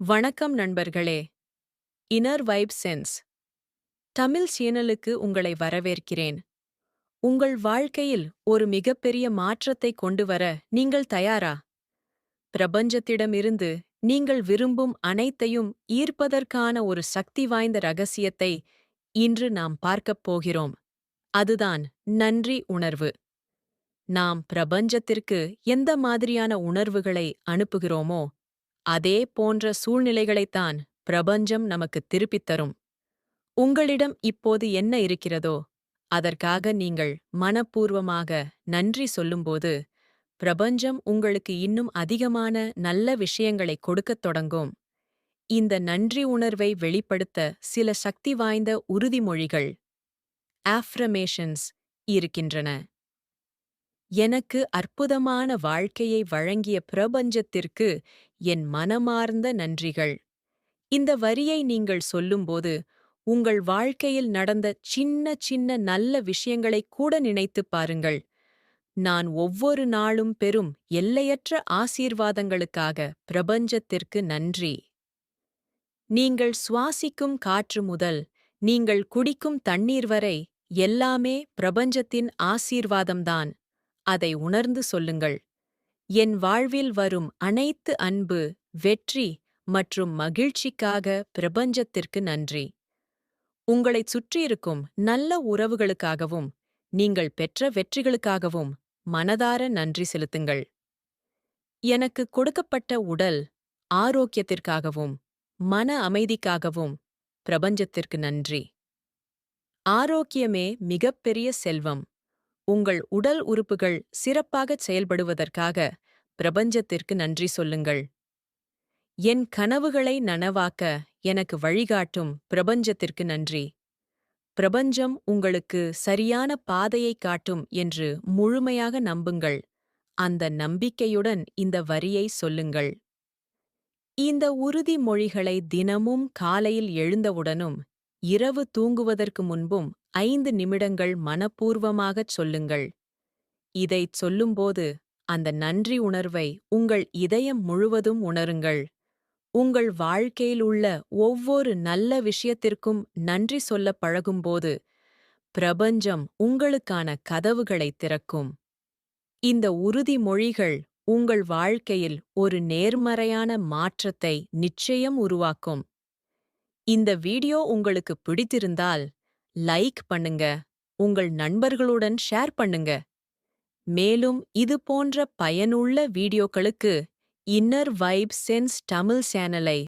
வணக்கம் நண்பர்களே. Inner vibe sense Tamil சேனலுக்கு உங்களை வரவேற்கிறேன். உங்கள் வாழ்க்கையில் ஒரு மிகப்பெரிய மாற்றத்தை கொண்டு வர நீங்கள் தயாரா? பிரபஞ்சத்திடமிருந்து நீங்கள் விரும்பும் அனைத்தையும் ஈர்ப்பதற்கான ஒரு சக்தி வாய்ந்த ரகசியத்தை இன்று நாம் பார்க்கப் போகிறோம். அதுதான் நன்றி உணர்வு. நாம் பிரபஞ்சத்திற்கு எந்த மாதிரியான உணர்வுகளை அனுப்புகிறோமோ அதே போன்ற சூழ்நிலைகளைத்தான் பிரபஞ்சம் நமக்கு திருப்பித் தரும். உங்களிடம் இப்போது என்ன இருக்கிறதோ அதற்காக நீங்கள் மனப்பூர்வமாக நன்றி சொல்லும்போது பிரபஞ்சம் உங்களுக்கு இன்னும் அதிகமான நல்ல விஷயங்களை கொடுக்கத் தொடங்கும். இந்த நன்றி உணர்வை வெளிப்படுத்த சில சக்தி வாய்ந்த உறுதிமொழிகள் ஆஃப்ரமேஷன்ஸ் இருக்கின்றன. எனக்கு அற்புதமான வாழ்க்கையை வழங்கிய பிரபஞ்சத்திற்கு என் மனமார்ந்த நன்றிகள். இந்த வரியை நீங்கள் சொல்லும்போது உங்கள் வாழ்க்கையில் நடந்த சின்ன சின்ன நல்ல விஷயங்களை கூட நினைத்துப் பாருங்கள். நான் ஒவ்வொரு நாளும் பெறும் எல்லையற்ற ஆசீர்வாதங்களுக்காக பிரபஞ்சத்திற்கு நன்றி. நீங்கள் சுவாசிக்கும் காற்று முதல் நீங்கள் குடிக்கும் தண்ணீர் வரை எல்லாமே பிரபஞ்சத்தின் ஆசீர்வாதம்தான். அதை உணர்ந்து சொல்லுங்கள். என் வாழ்வில் வரும் அனைத்து அன்பு வெற்றி மற்றும் மகிழ்ச்சிக்காக பிரபஞ்சத்திற்கு நன்றி. உங்களைச் சுற்றியிருக்கும் நல்ல உறவுகளுக்காகவும் நீங்கள் பெற்ற வெற்றிகளுக்காகவும் மனதார நன்றி செலுத்துங்கள். எனக்கு கொடுக்கப்பட்ட உடல் ஆரோக்கியத்திற்காகவும் மன அமைதிக்காகவும் பிரபஞ்சத்திற்கு நன்றி. ஆரோக்கியமே மிகப்பெரிய செல்வம். உங்கள் உடல் உறுப்புகள் சிறப்பாகச் செயல்படுவதற்காக பிரபஞ்சத்திற்கு நன்றி சொல்லுங்கள். என் கனவுகளை நனவாக்க எனக்கு வழிகாட்டும் பிரபஞ்சத்திற்கு நன்றி. பிரபஞ்சம் உங்களுக்கு சரியான பாதையை காட்டும் என்று முழுமையாக நம்புங்கள். அந்த நம்பிக்கையுடன் இந்த வரியை சொல்லுங்கள். இந்த உறுதிமொழிகளை தினமும் காலையில் எழுந்தவுடனும் இரவு தூங்குவதற்கு முன்பும் ஐந்து நிமிடங்கள் மனப்பூர்வமாகச் சொல்லுங்கள். இதைச் சொல்லும்போது அந்த நன்றி உணர்வை உங்கள் இதயம் முழுவதும் உணருங்கள். உங்கள் வாழ்க்கையில் உள்ள ஒவ்வொரு நல்ல விஷயத்திற்கும் நன்றி சொல்ல பழகும்போது பிரபஞ்சம் உங்களுக்கான கதவுகளைத் திறக்கும். இந்த உறுதிமொழிகள் உங்கள் வாழ்க்கையில் ஒரு நேர்மறையான மாற்றத்தை நிச்சயம் உருவாக்கும். இந்த வீடியோ உங்களுக்கு பிடித்திருந்தால் லைக் பண்ணுங்க. உங்கள் நண்பர்களுடன் ஷேர் பண்ணுங்க. மேலும் இது போன்ற பயனுள்ள வீடியோக்களுக்கு இன்னர் வைப் சென்ஸ் தமிழ் சேனலை